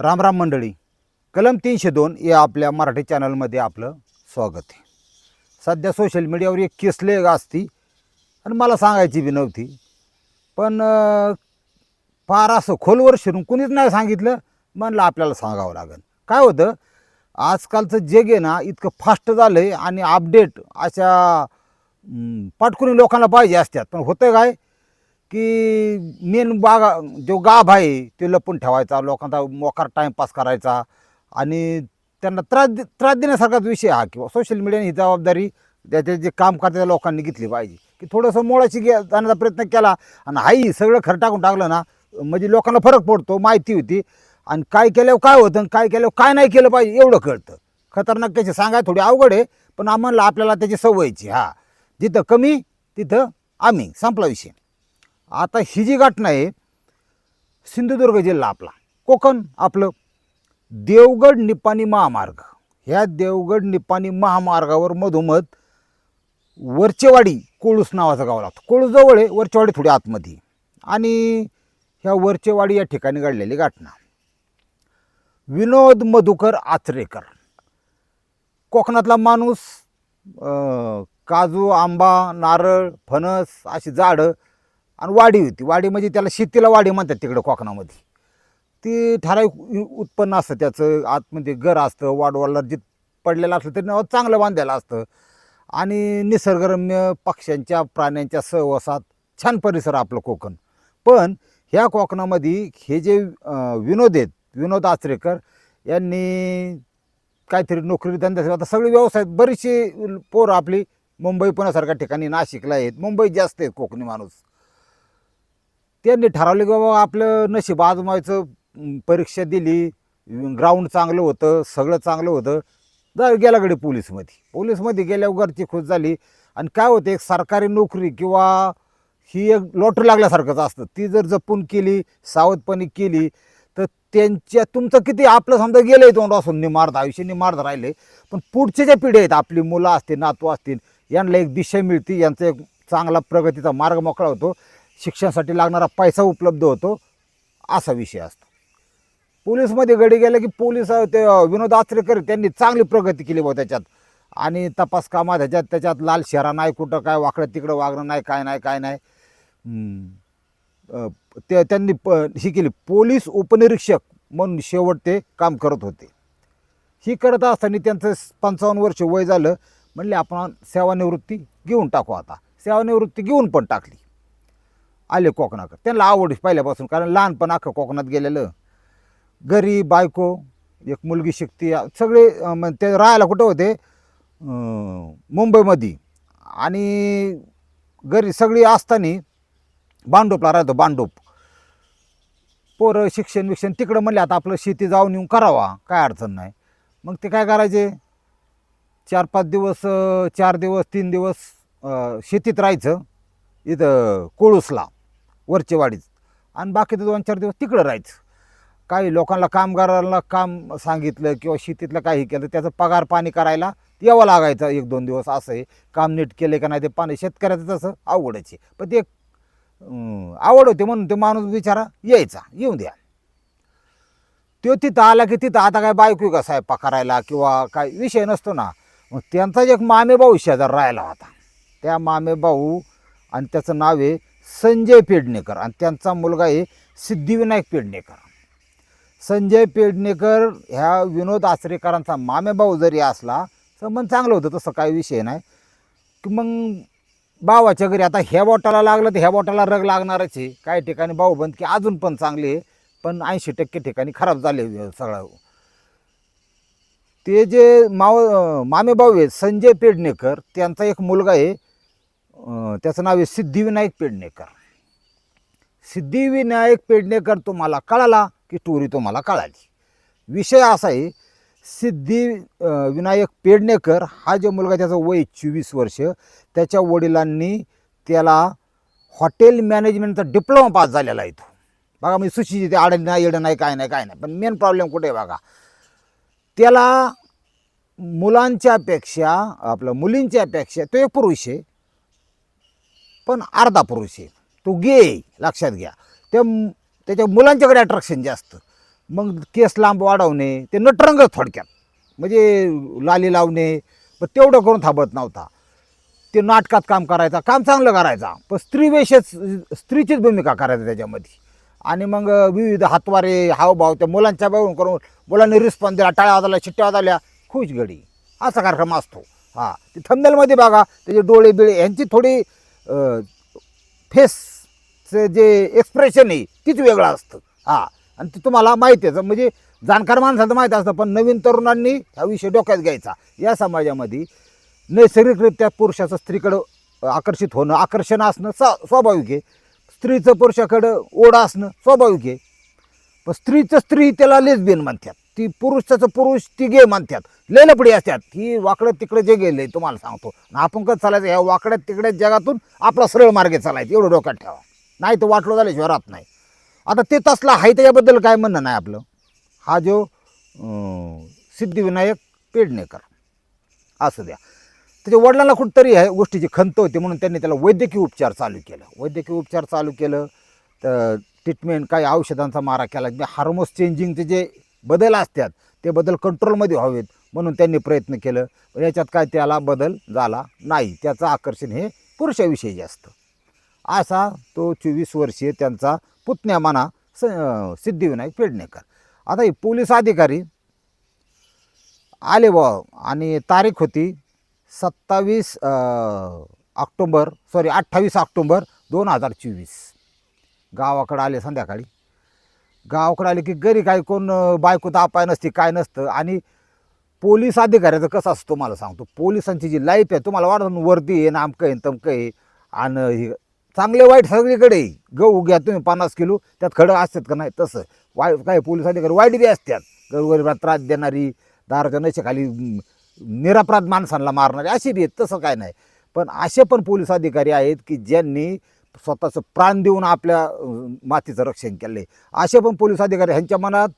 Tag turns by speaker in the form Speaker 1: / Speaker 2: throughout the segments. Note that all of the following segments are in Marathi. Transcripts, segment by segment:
Speaker 1: राम राम मंडळी. कलम तीनशे दोन या आपल्या मराठी चॅनलमध्ये आपलं स्वागत आहे. सध्या सोशल मीडियावर एक केसले असती आणि मला सांगायची बी नव्हती. पण फार असं खोलवर शिरून कुणीच नाही सांगितलं म्हणलं आपल्याला सांगावं लागेल. काय होतं आजकालचं जग आहे ना इतकं फास्ट झालं आहे आणि अपडेट अशा हम्म, पाटकुनी लोकांना पाहिजे असतात. पण होतं काय की मेन बागा जो गाभ आहे ते लपून ठेवायचा लोकांचा मोकार टाईमपास करायचा. आणि त्यांना त्रास दे त्रास देण्यासारखाच विषय हा किंवा सोशल मीडियाने ही जबाबदारी त्याचे जे काम करत्या लोकांनी घेतली पाहिजे. की थोडंसं मोळाशी घे जाण्याचा प्रयत्न केला आणि हाही सगळं खरं टाकून टाकलं ना म्हणजे लोकांना फरक पडतो माहिती होती. आणि काय केल्यावर काय होतं आणि काय केल्यावर काय नाही केलं पाहिजे एवढं कळतं. खतरनाक त्याचे सांगाय थोडी अवघड आहे पण आम्हाला आपल्याला त्याची सवयची हा जिथं कमी तिथं आम्ही. संपला विषय. आता ही जी घटना आहे सिंधुदुर्ग जिल्हा आपला कोकण आपलं देवगड निपाणी महामार्ग. ह्या देवगड निपाणी महामार्गावर मधोमध वरचेवाडी कोळूस नावाचं गाव लागतं. कोळूसजवळ आहे वरचेवाडी थोडी आतमध्ये. आणि ह्या वरचेवाडी या ठिकाणी घडलेली घटना. विनोद मधुकर आचरेकर. कोकणातला माणूस काजू आंबा नारळ फणस अशी झाडं आणि वाडी होती. वाडी म्हणजे त्याला शेतीला वाडी म्हणतात तिकडं कोकणामध्ये. ती ठराविक उत्पन्न असतं त्याचं. आत म्हणजे घर असतं वाडवाला जे पडलेलं असलं तरी चांगलं बांधलेलं असतं. आणि निसर्गरम्य पक्ष्यांच्या प्राण्यांच्या सहवासात छान परिसर आपलं कोकण. पण ह्या कोकणामध्ये हे जे विनोद आहेत विनोद आचरेकर यांनी काहीतरी नोकरी धंदा आता सगळे व्यवसाय बरीचशी पोरं आपली मुंबई पुण्यासारख्या ठिकाणी नाशिकला आहेत. मुंबईत जास्त आहेत कोकणी माणूस. त्यांनी ठरवलं की बाबा आपलं नशीब आजमायचं परीक्षा दिली ग्राउंड चांगलं होतं सगळं चांगलं होतं. जा गेल्याकडे पोलीसमध्ये. पोलीसमध्ये गेल्यावर घरची खुश झाली. आणि काय होतं एक सरकारी नोकरी किंवा ही एक लॉटरी लागल्यासारखंच असतं. ती जर जपून केली सावधपणे केली तर त्यांच्या तुमचं किती आपलं समजा गेलं आहे तोंड असून निमार्ध आयुष्य निमार्ध राहिले. पण पुढच्या ज्या पिढ्या आहेत आपली मुलं असतील नातू असतील यांना एक दिशा मिळते. यांचा एक चांगला प्रगतीचा मार्ग मोकळा होतो. शिक्षणासाठी लागणारा पैसा उपलब्ध होतो असा विषय असतो. पोलीसमध्ये गडी गेलं की पोलीस ते विनोद आचरेकर त्यांनी चांगली प्रगती केली बघ त्याच्यात. आणि तपास कामात ह्याच्यात त्याच्यात लाल शेरा नाही कुठं काय वाकडं तिकडं वागणं नाही काय नाही काय नाही. ते त्यांनी प ही केली. पोलीस उपनिरीक्षक म्हणून शेवट ते काम करत होते. ही करत असताना त्यांचं पंचावन्न वर्ष वय झालं. म्हणले आपण सेवानिवृत्ती घेऊन टाकू आता. सेवानिवृत्ती घेऊन पण टाकली. आले कोकणाकडे त्यांना आवड पहिल्यापासून कारण लहानपण अख्खं कोकणात गेलेलं. घरी बायको एक मुलगी शिकती सगळे ते राहायला कुठं होते? मुंबईमध्ये. आणि घरी सगळी असताना बांडोपला राहतो बांडोप. पोरं शिक्षण विक्षण तिकडं म्हणले आता आपलं शेती जाऊन येऊन करावा काय अडचण नाही. मग ते काय करायचे? चार पाच दिवस चार दिवस तीन दिवस शेतीत राहायचं. इथं कोळूसला वरचेवाडीत. आणि बाकीचं दोन चार दिवस तिकडं राहायचं. काही लोकांना कामगारांना काम सांगितलं किंवा शेतीतलं काही केलं त्याचं पगार पाणी करायला यावं लागायचं एक दोन दिवस असं आहे. काम नीट केले का नाही ते पाणी शेतकऱ्याचं तसं आवडायचे पण ते आवड होते म्हणून ते माणूस बिचारा यायचा येऊन द्या. तो तिथं आला की तिथं आता काय बायको का स्वयंपाक करायला किंवा काय विषय नसतो ना. मग त्यांचा एक मामेभाऊ शेजार राहिला होता. त्या मामे भाऊ आणि त्याचं नाव आहे संजय पेडणेकर. आणि त्यांचा मुलगा आहे सिद्धिविनायक पेडणेकर. संजय पेडणेकर ह्या विनोद आचरेकरांचा मामेभाऊ जरी असला संबंध चांगलं होतं तसं काही विषय नाही. की मग भावाच्या घरी आता ह्या बोटाला लागलं तर ह्या बोटाला रग लागणारच आहे. काही ठिकाणी भाऊ बंद की अजून पण चांगले आहे पण ऐंशी टक्के ठिकाणी खराब झाले सगळं. ते जे माव मामेभाऊ आहेत संजय पेडणेकर त्यांचा एक मुलगा आहे त्याचं नाव आहे सिद्धिविनायक पेडणेकर. सिद्धिविनायक पेडणेकर तुम्हाला कळाला की टोरी तुम्हाला कळाली. विषय असा आहे सिद्धी विनायक पेडणेकर हा जो मुलगा त्याचं वय चोवीस वर्ष. त्याच्या वडिलांनी त्याला हॉटेल मॅनेजमेंटचा डिप्लोमा पास झालेला आहे तो. बघा मी सुशी ते आडण नाही येडं नाही काय नाही काय नाही. पण मेन प्रॉब्लेम कुठे आहे बघा? त्याला मुलांच्यापेक्षा आपलं मुलींच्यापेक्षा तो एक पुरुष आहे. पण अर्धा पुरुष आहे तो गे लक्षात घ्या. त्या त्याच्या मुलांच्याकडे अट्रॅक्शन जास्त. मग केस लांब वाढवणे ते नटरंग थोडक्यात. म्हणजे लाली लावणे पण तेवढं करून थांबत नव्हता. ते नाटकात काम करायचा काम चांगलं करायचा. पण स्त्रीवेशच स्त्रीचीच भूमिका करायचा त्याच्यामध्ये. आणि मग विविध हातवारे हावभाव त्या मुलांच्या बघून करून मुलांनी रिस्पॉन्स दिला टाळ्या वाजवल्या शिट्ट्या वाजवल्या खुश घडी. असा कार्यक्रम असतो. हां ते थंबनेलमध्ये बघा त्याचे डोळे बिळे यांची थोडी फेसचं जे एक्सप्रेशन आहे तीच वेगळं असतं. हां. आणि ते तुम्हाला माहिती आहे. म्हणजे जाणकार माणसाचं माहीत असतं पण नवीन तरुणांनी हा विषय डोक्यात घ्यायचा. या समाजामध्ये नैसर्गिकरित्या पुरुषाचं स्त्रीकडं आकर्षित होणं आकर्षण असणं सा स्वाभाविक आहे. स्त्रीचं पुरुषाकडं ओढ असणं स्वाभाविक आहे. पण स्त्रीचं स्त्री त्याला लेसबियन म्हणतात. ती पुरुषाचं पुरुष ती गे म्हणतात लेलपडी असतात. ही वाकडं तिकडे जे गेले तुम्हाला सांगतो. आपण कसं चालायचं? ह्या वाकड्या तिकड्या जगातून आपला सरळ मार्गे चालायचं. एवढं डोक्यात ठेवा. नाही तर वाटलो झाले शहरात नाही. आता ते तसला आहे त्याच्याबद्दल काय म्हणणं नाही आपलं. हा जो सिद्धिविनायक पेडणेकर. असू द्या. त्याच्या वडिलांना कुठंतरी ह्या गोष्टीची खंत होती म्हणून त्यांनी त्याला वैद्यकीय उपचार चालू केलं. वैद्यकीय उपचार चालू केलं तर ट्रीटमेंट काही औषधांचा मारा केला. हार्मोस चेंजिंगचे जे बदल असतात ते बदल कंट्रोलमध्ये व्हावेत म्हणून त्यांनी प्रयत्न केलं. पण याच्यात काय त्याला बदल झाला नाही त्याचं आकर्षण हे पुरुषाविषयी जास्त असा तो चोवीस वर्षीय त्यांचा पुतण्या माना स सिद्धिविनायक पेडणेकर. आता हे पोलीस अधिकारी आले बा आणि तारीख होती सत्तावीस ऑक्टोंबर सॉरी अठ्ठावीस ऑक्टोंबर दोन हजार चोवीस. गावाकडं आले संध्याकाळी. गावाकडे आले की घरी काय कोण बायको तापाय नसते काय नसतं. आणि पोलीस अधिकाऱ्याचं कसं असतं तुम्हाला सांगतो. पोलिसांची जी लाईफ आहे तुम्हाला वाटतं वरती आहे नामकं आहे तमकं आहे. आणि हे चांगले वाईट सगळीकडे गहू घ्या तुम्ही पन्नास किलो त्यात खडं असतात का नाही तसं. वाय काय पोलीस अधिकारी वाईट बी असतात. गरीबाला त्रास देणारी दाराच्या नशेखाली निरापराध माणसांना मारणारी असे बी आहेत तसं काय नाही. पण असे पण पोलीस अधिकारी आहेत की ज्यांनी स्वतःचं प्राण देऊन आपल्या मातीचं रक्षण केलं आहे असे पण पोलीस अधिकारी ह्यांच्या मनात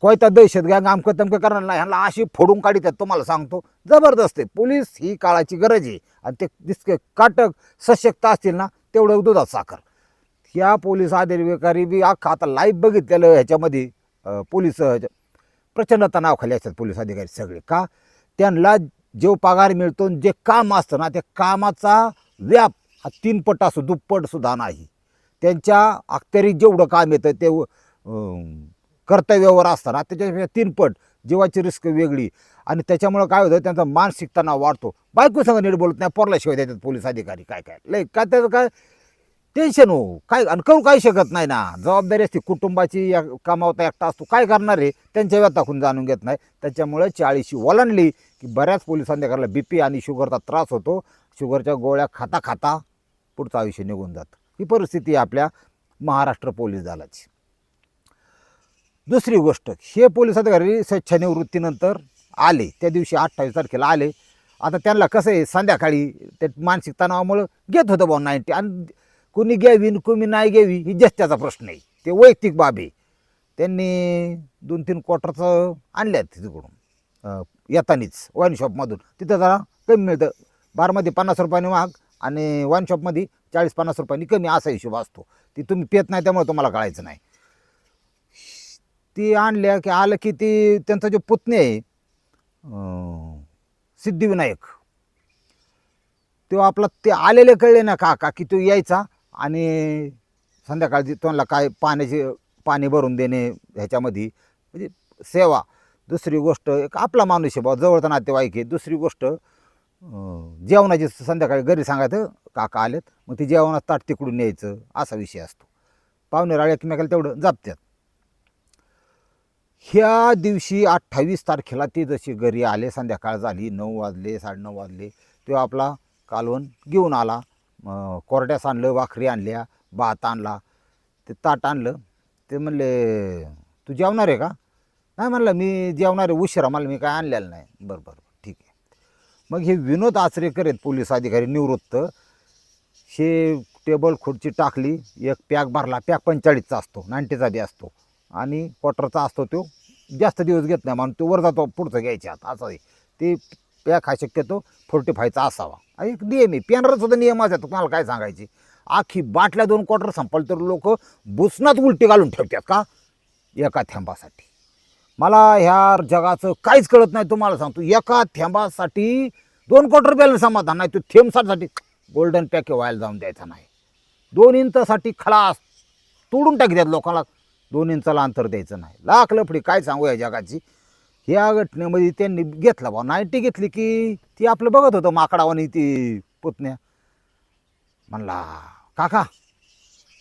Speaker 1: कोयता दहशत गँग आमकं तमकं करणार नाही ह्यांना अशी फोडून काढितात तुम्हाला सांगतो. जबरदस्त आहे. पोलीस ही काळाची गरज आहे. आणि ते दिसके काटक सशक्त असतील ना तेवढं दुधात साखर. ह्या पोलीस अधिकारी बी अख्खा आता लाईव्ह बघितलेलं ह्याच्यामध्ये पोलीस ह्याच्या- प्रचंड तणावखाली असतात पोलीस अधिकारी सगळे. का? त्यांना जो पगार मिळतो आणि जे काम असतं ना त्या कामाचा व्याप हा असो दुप्पट सुद्धा नाही. त्यांच्या अखत्यारीत जेवढं काम येतं ते कर्तव्यावर असताना त्याच्यापेक्षा तीनपट जीवाची रिस्क वेगळी. आणि त्याच्यामुळं काय होतं त्यांचा मानसिक तणाव वाढतो. बायको संग नीट बोलत नाही पोरल्याशिवाय त्याच्यात पोलीस अधिकारी काय काय. लय काय त्याचं काय? टेन्शन हो. काय आणि करू काही शकत नाही ना. जबाबदारी असते कुटुंबाची या कामावता एकटा असतो. काय करणार आहे? त्यांच्या व्यथाकून जाणून घेत नाही. त्याच्यामुळे चाळीशी ओलांडली की बऱ्याच पोलिसांनी करायला बी पी आणि शुगरचा त्रास होतो. शुगरच्या गोळ्या खाता खाता पुढचं आयुष्य निघून जातं. ही परिस्थिती आपल्या महाराष्ट्र पोलीस दलाची. दुसरी गोष्ट हे पोलीस अधिकारी स्वच्छानिवृत्तीनंतर आले. त्या दिवशी अठ्ठावीस तारखेला आले. आता त्यांना कसं आहे संध्याकाळी ते मानसिक तणावामुळं घेत होतं भाऊ नाईन्टी. आणि कोणी घ्यावी आणि कोणी नाही घ्यावी ही जस्त्याचा प्रश्न आहे. ते वैयक्तिक बाब आहे. त्यांनी दोन तीन क्वार्टरचं आणल्यात तिकडून. येतानीच वाईन शॉपमधून तिथं जरा कमी मिळतं. बारमध्ये पन्नास रुपयाने महाग आणि वन शॉपमध्ये चाळीस पन्नास रुपयांनी कमी असा हिशोब असतो. ती तुम्ही पेत नाही त्यामुळे तुम्हाला कळायचं नाही. ती आणल्या की आलं की ती त्यांचा जो पुतणे आहे सिद्धिविनायक तो आपला ते आलेले कळले ना काका की तो यायचा आणि संध्याकाळची तुम्हाला काय पाण्याची पाणी भरून देणे ह्याच्यामध्ये म्हणजे सेवा. दुसरी गोष्ट एक आपला माणूस आहे बा जवळचा नातेवाईक आहे. दुसरी गोष्ट जेवणाची संध्याकाळी घरी सांगायचं काका आलेत. मग ते जेवणात ताट तिकडून न्यायचं असा विषय असतो. पाहुणे राळ्या एकमेकाला तेवढं जपतात ह्या दिवशी अठ्ठावीस तारखेला ते जसे घरी आले संध्याकाळ झाली नऊ वाजले साडेनऊ वाजले तो आपला कालवण घेऊन आला. कोरड्यास आणलं भाकरी आणल्या भात आणला ते ताट आणलं. ते म्हणले तू जेवणार आहे का? नाही म्हणलं मी जेवणार आहे उशिरा मला मी काय आणलेलं नाही. बरं बरं. मग हे विनोद आचरेकर आहेत पोलीस अधिकारी निवृत्त. हे टेबल खुर्ची टाकली एक पॅक भरला पॅक पंचेचाळीसचा असतो नाईन्टीचा बी असतो. आणि क्वार्टरचा असतो तो जास्त दिवस घेत नाही म्हणून तो वर जातो पुढचं घ्यायचे आता असं आहे. ते पॅक हा शक्यतो फोर्टी फायचा असावा. आणि एक नियम आहे पॅनरसुद्धा नियम असतात तुम्हाला काय सांगायचे? आखी बाटल्या दोन क्वार्टर संपल तर लोक बुसनात उलटी घालून ठेवतात का? एका थेंबासाठी. मला ह्या जगाचं काहीच कळत नाही तुम्हाला सांगतो. एका थेंबासाठी दोन कोटी रुपयाला समाधान नाही तो थेंबसाठी गोल्डन पॅके व्हायला जाऊन द्यायचा नाही. दोन इंचासाठी खलास तोडून टाकतात लोकांना दोन इंचाला अंतर द्यायचं नाही. लाख लफडी काय सांगू या जगाची? ह्या घटनेमध्ये त्यांनी घेतला बा नाईन्टी घेतली की ती आपलं बघत होतं माकडावानी ती पुतण्या. म्हणला काका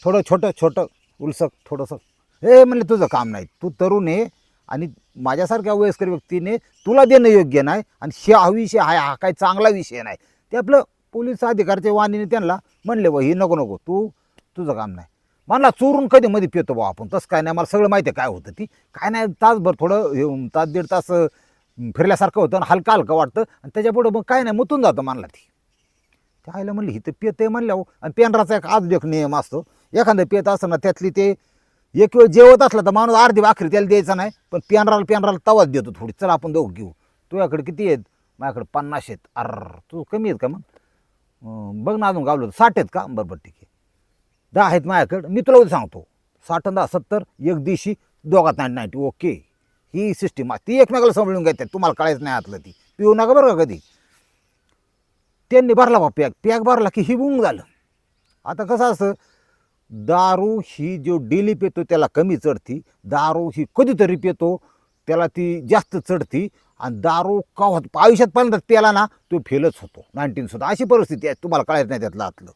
Speaker 1: थोडं छोटं छोटं उलसक थोडंसं. हे म्हणले तुझं काम नाही. तू तरुण आहे. आणि माझ्यासारख्या वयस्कर व्यक्तीने तुला देणं योग्य नाही आणि हे हा विषय हा हा काही चांगला विषय नाही. ते आपलं पोलीस अधिकाऱ्याच्या वाणीने त्यांना म्हणले बा ही नको नको तू तुझं काम नाही. मला चोरून कधी मध्ये पितो बा आपण तसं काय नाही मला सगळं माहिती आहे काय होतं ती. काय नाही तासभर थोडं हे, तास दीड तास फिरल्यासारखं होतं आणि हलका हलकं वाटतं आणि त्याच्यापुढं मग काय नाही मुतून जातं मानला ती. त्या आईला म्हणली तर पेत आहे म्हणल्या आणि पेंढराचा एक आज एक नियम असतो एखादं पेत असताना त्यातली ते एक वेळ जेवत असला तर माणूस अर्धी भाकरी त्याला द्यायचा नाही पण पेंढराला पेंढराला तवाच देतो थोडी. चला आपण दोघं घेऊ. तुझ्याकडे किती आहेत? माझ्याकडे पन्नास आहेत. अर तू कमी आहेत का मग? बघ ना अजून गावलं साठ आहेत का? बरं बरं ठीक आहे. दहा आहेत माझ्याकडे. मी तुला उद्या सांगतो. साठ दहा सत्तर एक दिवशी दोघात नाईट नाईन्टी. ओके. ही सिस्टीम ती एकमेकाला सांभाळून घेतात. तुम्हाला कळायचं नाही आतलं ती. पिऊ नका बरं का कधी. त्यांनी भरला बा पॅक. पॅक भरला की ही झालं. आता कसं असतं? दारू ही जो डेली पितो त्याला कमी चढती दारू ही कधीतरी पितो त्याला ती जास्त चढती आणि दारू का होत आयुष्यात पर्यंत प्याला ना तो फेलच होतो. नाईन्टीन सुद्धा अशी परिस्थिती आहे तुम्हाला कळायचं नाही त्यातलं आतलं.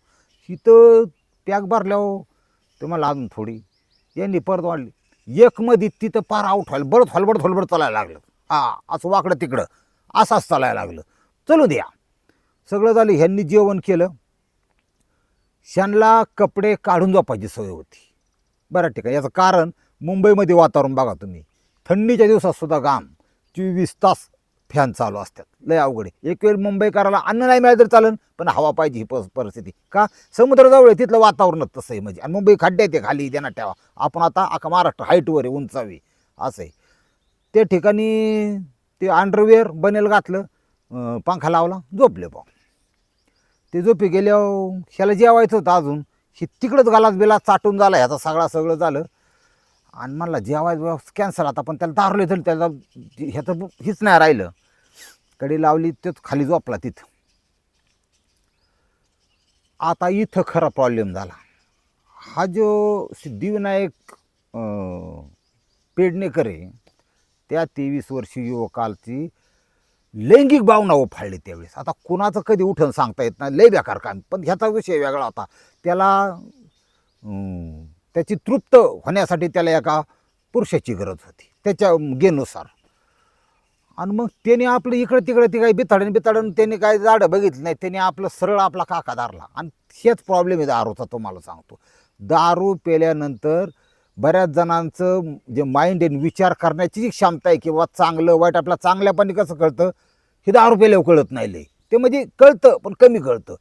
Speaker 1: हिथं पॅक भरल्यावर तुम्हाला अजून थोडी. यांनी परत वाढली. एकमध्ये तिथं पार आउट व्हायला बरंच हलबड थोलबड चालायला लागलं. हा असं वाकडं तिकडं असंच चालायला लागलं. चलू द्या. सगळं झालं ह्यांनी जेवण केलं. शनला कपडे काढून झोपायची सवय होती. बरं ठीक आहे. याचं कारण मुंबईमध्ये वातावरण बघा तुम्ही. थंडीच्या दिवसातसुद्धा घाम चोवीस तास फॅन चालू असतात. लय अवघड आहे. एक वेळ मुंबईकराला अन्न नाही मिळालं तर चालेल पण हवा पाहिजे ही प परिस्थिती. का? समुद्राजवळ आहे तिथलं वातावरणच तसं आहे म्हणजे. आणि मुंबई खड्डे ते खाली देणार ठेवा. आपण आता अख्खा महाराष्ट्र हाईटवर आहे उंचावी. असं आहे. त्या ठिकाणी ते अंडरवेअर बनेल घातलं पंखा लावला झोपले पाहू ते झोपी गेल्यावर ह्याला जेवायचं होतं अजून. हे तिकडंच गालाच बिला चाटून झाला ह्याचा सगळा सगळं झालं. आणि म्हणला जेवायचं कॅन्सर आता पण त्याला दारले तर त्याला ह्याचं हीच नाही राहिलं. कडी लावली तेच खाली झोपला तिथं. आता इथं खरा प्रॉब्लेम झाला. हा जो सिद्धिविनायक पेडणेकर आहे त्या तेवीस वर्षीय युवकालची लैंगिक भावना हो उफाळली त्यावेळेस. आता कुणाचं कधी उठून सांगता येत नाही लय बेकार काम पण ह्याचा विषय वेगळा होता. त्याला त्याची तृप्त होण्यासाठी त्याला एका पुरुषाची गरज होती. त्याच्या गेनुसार. आणि मग त्याने आपलं इकडं तिकडं ती काही बिथाडून बिथाडून त्यांनी काय झाडं बघितली नाही. त्यांनी आपलं सरळ आपला काका धारला. आणि हेच प्रॉब्लेम आहे दारूचा तुम्हाला सांगतो. दारू पेल्यानंतर बऱ्याच जणांचं जे माइंड आहे विचार करण्याची जी क्षमता आहे किंवा चांगलं वाईट आपल्या चांगल्यापणी कसं कळतं? हे दारू पेल्यावर कळत नाही लय. ते म्हणजे कळतं पण कमी कळतं.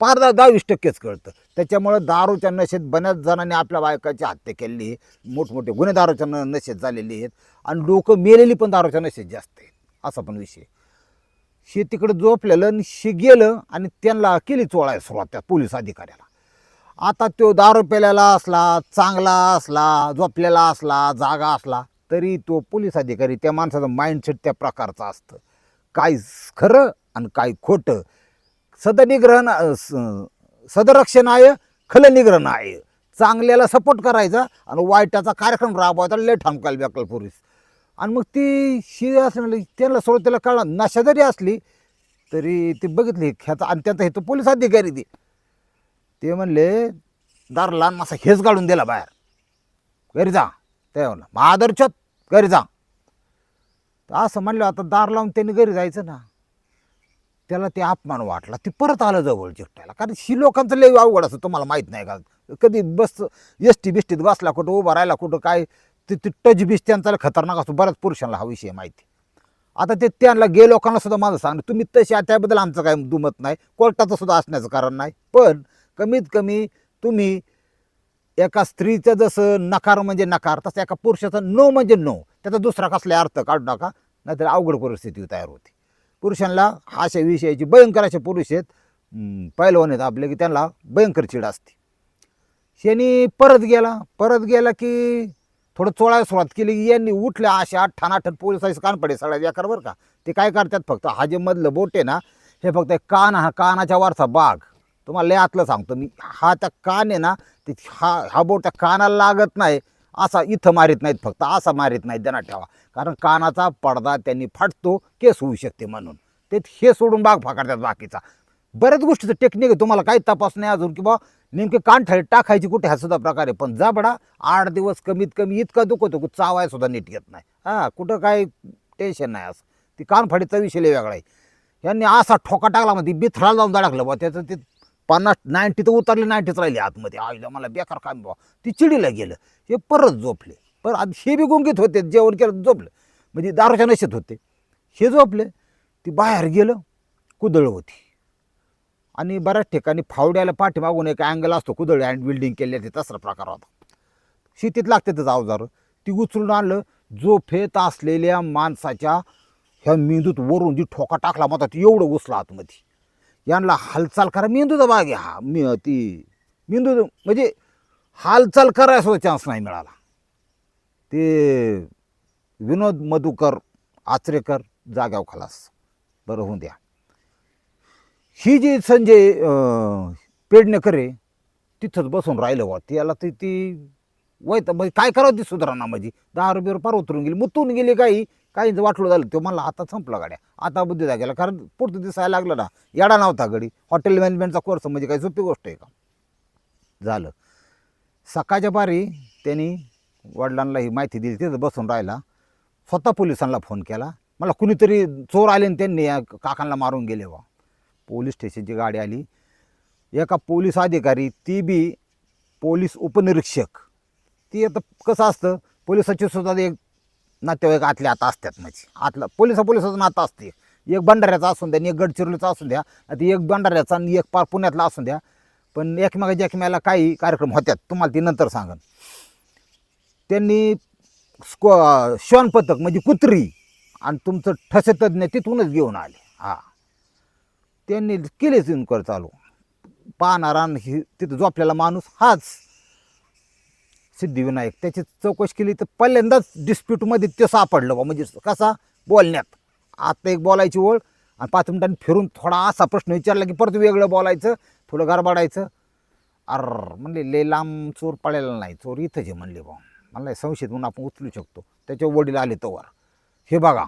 Speaker 1: पार दहा दहा वीस टक्केच कळतं. त्याच्यामुळं दारूच्या नशेत बऱ्याच जणांनी आपल्या बायकाची हत्या केलेली आहे. मोठमोठे गुन्हे दारूच्या न नशेत झालेली आहेत. आणि लोकं मेलेली पण दारूच्या नशेत जास्त आहेत. असा पण विषय. शे तिकडं झोपलेलं आणि शे गेलं आणि त्यांना केली चोळाय सुरुवात त्या पोलीस अधिकाऱ्याला. आता तो दारू पेल्याला असला चांगला असला झोपलेला असला जागा असला तरी तो पोलीस अधिकारी त्या माणसाचं माइंडसेट त्या प्रकारचं असतं. काय खरं आणि काय खोटं. सदनिग्रहण सदरक्षण आहे खलनिग्रहण आहे. चांगल्याला सपोर्ट करायचा आणि वाईटाचा कार्यक्रम राबवायचा लय ठामकाल बेकल पोलीस. आणि मग ती शि असणार त्यांना सोडत त्याला कळलं नशा जरी असली तरी ते बघितली ह्याचा आणि त्याचा हे तो पोलीस अधिकारी दे. ते म्हणले दार लहान मासा हेच काढून दिला बाहेर. घरी जा. ते म्हणलं महादरचत घरी जा. तर असं म्हणलं आता दार लावून त्यांनी घरी जायचं ना. त्याला ते अपमान वाटला. ते परत आलं जवळ चिकटायला. कारण ही लोकांचं लय अवघड असं तुम्हाला माहीत नाही का? कधी बस एस टी बिस्टीत बसला कुठं उभा राहिला कुठं काय? ते ते टच बिस त्यांचा खतरनाक असतो. बऱ्याच पुरुषांना हा विषय माहिती आता ते त्यांना गे लोकांना सुद्धा माझं सांग तुम्ही तसे त्याबद्दल आमचं काय दुमत नाही. कोर्टाचं सुद्धा असण्याचं कारण नाही. पण कमीत कमी तुम्ही एका स्त्रीचं जसं नकार म्हणजे नकार तसं एका पुरुषाचं नो म्हणजे नो. त्याचा दुसरा कसला अर्थ काढू नका नाहीतर अवघड परिस्थिती तयार होते. पुरुषांना अशा विषयाची भयंकर असे पुरुष आहेत पैलवान आहेत आपले की त्यांना भयंकर चिड असते. यांनी परत गेला परत गेला की थोडं चोळायला सुरुवात केली की यांनी उठल्या अशा ठाणाठण पोलिसाचे कान पडे सगळ्या बेकार बरं का. ते काय करतात फक्त हा जे मधलं बोट आहे ना हे फक्त कान हा कानाच्या वारसा बाग तुम्हाला लय आतलं सांगतो. मी हा त्या कान आहे ना ते हा हा बोट त्या कानाला लागत नाही. असा इथं मारित नाहीत फक्त असा मारित नाहीत. त्यांना ठेवा. कारण कानाचा पडदा त्यांनी फाटतो केस होऊ शकते म्हणून. ते हे सोडून बाग फाकडतात बाकीचा. बऱ्याच गोष्टीचं टेक्निक आहे. तुम्हाला काही तपास नाही अजून किंवा नेमके कान ठर टाकायची कुठे हा सुद्धा प्रकार आहे. पण जाबडा आठ दिवस कमीत कमी इतका दुखवतो की चावाय सुद्धा नीट येत नाही. हां कुठं काय टेन्शन नाही असं. ती कानफाडीचा विषय वेगळा आहे. यांनी असा ठोका टाकला मग ती बिथराला जाऊन धडकलं बा. त्याचं ते पन्नास नाईन्टी तर उतरले नाईन्टीच राहिली आतमध्ये. आईला मला बेकार काम बा ती चिडीला गेलं. हे परत झोपले. परत हे बी गुंगीत होते जेवण केलं झोपलं. म्हणजे दारूच्या नशेत होते. हे झोपले. ती बाहेर गेलं कुदळ होती. आणि बऱ्याच ठिकाणी फावड्याला पाठीमागून एक अँगल असतो कुदळ अँड बिल्डिंग केल्या ते तसरा प्रकार होता. शेतीत लागते त्याचं अवजार. ती उचलून आणलं. झोपेत असलेल्या माणसाच्या ह्या मेंदूत वरून जी ठोका टाकला मग ती एवढं घुसला आतमध्ये. यांना हालचाल करा. मेंदूचा भाग आहे हा. मी ती मेंदू म्हणजे हालचाल करायसुद्धा चान्स नाही मिळाला. ते विनोद मधुकर आचरेकर जाग्याव खलास. बरं होऊन द्या. ही जी संजय पेडणेकर आहे तिथंच बसून राहिलं बा त्याला ती ती वैत म्हणजे काय करावं ती सुधारणा म्हणजे दहा रुपये पार उतरून गेली. मुतून गेली काही. काहींचं वाटलं झालं तो मला आता संपला गाड्या. आता बुद्धी गेला कारण पुढचं दिसायला लागलं ना याडा नव्हता गडी. हॉटेल मॅनेजमेंटचा कोर्स म्हणजे काही सोपी गोष्ट आहे का? झालं. सकाळच्या पारी त्यांनी वडिलांना ही माहिती दिली. तिथं बसून राहिला. स्वतः पोलिसांना फोन केला. मला कुणीतरी चोर आले आणि त्यांनी या काकांना मारून गेले बा पोलीस स्टेशनची गाडी आली. एका पोलीस अधिकारी ती बी पोलीस उपनिरीक्षक. ती आता कसं असतं? पोलिसाची सुद्धा एक नातेवाईक आतले आता असतात म्हणजे. आतलं पोलिसा पोलिसाचं नातं असते. एक भंडाऱ्याचा असून द्या आणि एक गडचिरोलीचा असून द्या आता एक भंडाऱ्याचा आणि एक पार पुण्यातला असून द्या. पण एकमेकाच्या एकमेकाला काही कार्यक्रम होत्यात तुम्हाला ती नंतर सांगन. त्यांनी स्क्व श्वान पथक म्हणजे कुत्री आणि तुमचं ठसे तिथूनच घेऊन आले. हां. त्यांनी केलेच इन्क्वायरी चालू. पाहणारा आणि तिथं तिथं आपल्याला माणूस हाच. सिद्धिविनायक त्याची चौकशी केली तर पहिल्यांदाच डिस्प्यूटमध्ये ते सापडलं बा. म्हणजे कसा? बोलण्यात. आता एक बोलायची ओळ आणि पाच मिनिटांनी फिरून थोडा असा प्रश्न विचारला की परत वेगळं बोलायचं थोडं गरबाडायचं अर म्हणले लय लांब चोर पळायला नाही. चोर इथंच आहे म्हणले बा. मला संशयित म्हणून आपण उचलू शकतो. त्याचे वडील आले तोवर. हे बघा.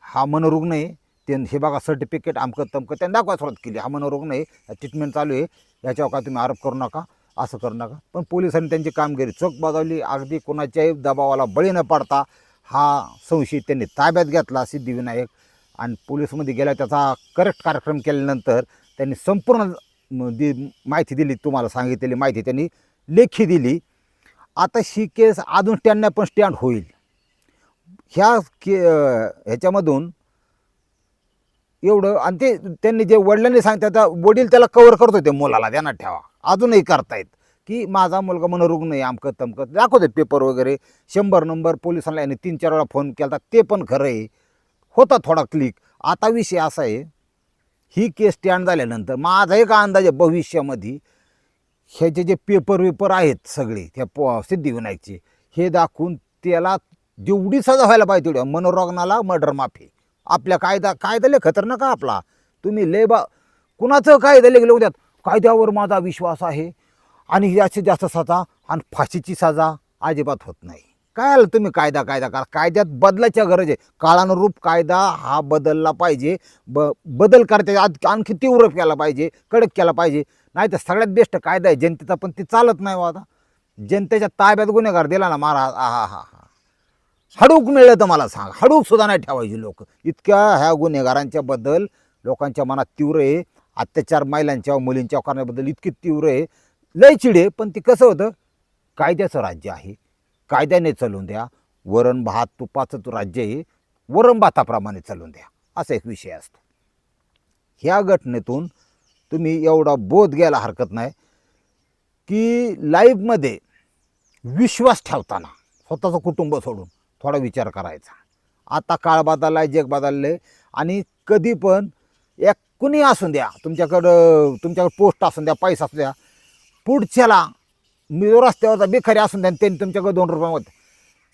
Speaker 1: हा मनोरुग्ण आहे. ते हे बघा सर्टिफिकेट आमकं तमकं. त्यांनी दाखवा सुरुवात केली. हा मनोरुग्ण आहे. ट्रीटमेंट चालू आहे. याच्यावर का तुम्ही आरोप करू नका. असं करू नका. पण पोलिसांनी त्यांची कामगिरी चोख बजावली. अगदी कोणाच्याही दबावाला बळी न पडता हा संशयित त्यांनी ताब्यात घेतला सिद्धिविनायक. आणि पोलीसमध्ये गेल्या त्याचा करेक्ट कार्यक्रम केल्यानंतर त्यांनी संपूर्ण दि माहिती दिली तुम्हाला सांगितलेली माहिती त्यांनी लेखी दिली. आता ही केस अजून स्टँडने पण स्टँड होईल. ह्या के ह्याच्यामधून एवढं आणि ते त्यांनी जे वडिलांनी सांगतात त्या वडील त्याला कवर करत होते मुलाला त्यांना ठेवा. अजूनही करतायत. की माझा मुलगा मनोरुग्ण आहे आमकं तमकं. दाखवते पेपर वगैरे. शंभर नंबर पोलिसांना यांनी तीन चार वेळा फोन केला ते पण खरं आहे. होता थोडा क्लिक आता विषय असा आहे ही केस स्टँड झाल्यानंतर माझा एक अंदाज आहे भविष्यामध्ये. ह्याचे जे पेपर वेपर आहेत सगळे त्या पो सिद्धिविनायकचे हे दाखवून त्याला जेवढी सजा व्हायला पाहिजे तेवढ्या मनोरुग्णाला मर्डर माफी. आपल्या कायदा कायदा लय खतरनाक आहे आपला. तुम्ही लय बा कुणाचं कायदा लय उद्यात? कायद्यावर माझा विश्वास आहे. आणि जास्तीत जास्त सजा आणि फाशीची सजा अजिबात होत नाही. काय आलं तुम्ही कायदा कायदा करा. कायद्यात बदलाच्या गरज आहे. काळानुरूप कायदा हा बदलला पाहिजे. ब बदल करता आत- आणखी तीव्र केला पाहिजे. कडक केला पाहिजे. नाही तर सगळ्यात बेस्ट कायदा आहे. जनतेचा पण ते चालत नाही हो आता. जनतेच्या ताब्यात गुन्हेगार दिला ना मारा हा हा हा. हडूक मिळलं तर मला सांग. हडूक सुद्धा नाही ठेवायची लोक. इतक्या ह्या गुन्हेगारांच्या बद्दल लोकांच्या मनात तीव्र आहे. अत्याचार महिलांच्या मुलींच्या करण्याबद्दल इतकी तीव्र आहे. लय चिडे पण ते कसं होतं? कायद्याचं राज्य आहे. कायद्याने चालून द्या. वरण भात तुपाचं तो राज्य आहे. वरण भाताप्रमाणे चालून द्या. असा एक विषय असतो. ह्या घटनेतून तुम्ही एवढा बोध घ्यायला हरकत नाही की लाईफमध्ये विश्वास ठेवताना स्वतःचं कुटुंब सोडून थोडा विचार करायचा. आता काळ बदलला आहे जग बदललं आहे आणि कधी पण एक कुणी असू द्या तुमच्याकडं तुमच्याकडं पोस्ट असू द्या पैसा असू द्या पुढच्याला मी रस्त्यावरचा बेखारी असून द्या त्यांनी तुमच्याकडे दोन रुपयामध्ये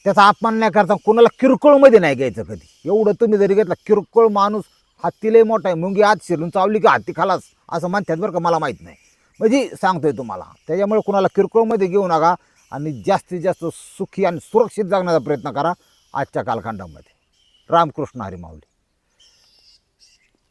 Speaker 1: त्याचा अपमान नाही करता कुणाला किरकोळमध्ये नाही घ्यायचं कधी. एवढं तुम्ही जरी घेतला किरकोळ माणूस हत्तीलाही मोठा आहे मुंगी आत शिरून चावली की हत्ती खालास असं म्हणतात बरं का मला माहीत नाही. म्हणजे सांगतोय तुम्हाला त्याच्यामुळे कुणाला किरकोळमध्ये घेऊ नका आणि जास्तीत जास्त सुखी आणि सुरक्षित जगण्याचा प्रयत्न करा आजच्या कालखंडामध्ये. रामकृष्ण हरी माऊली.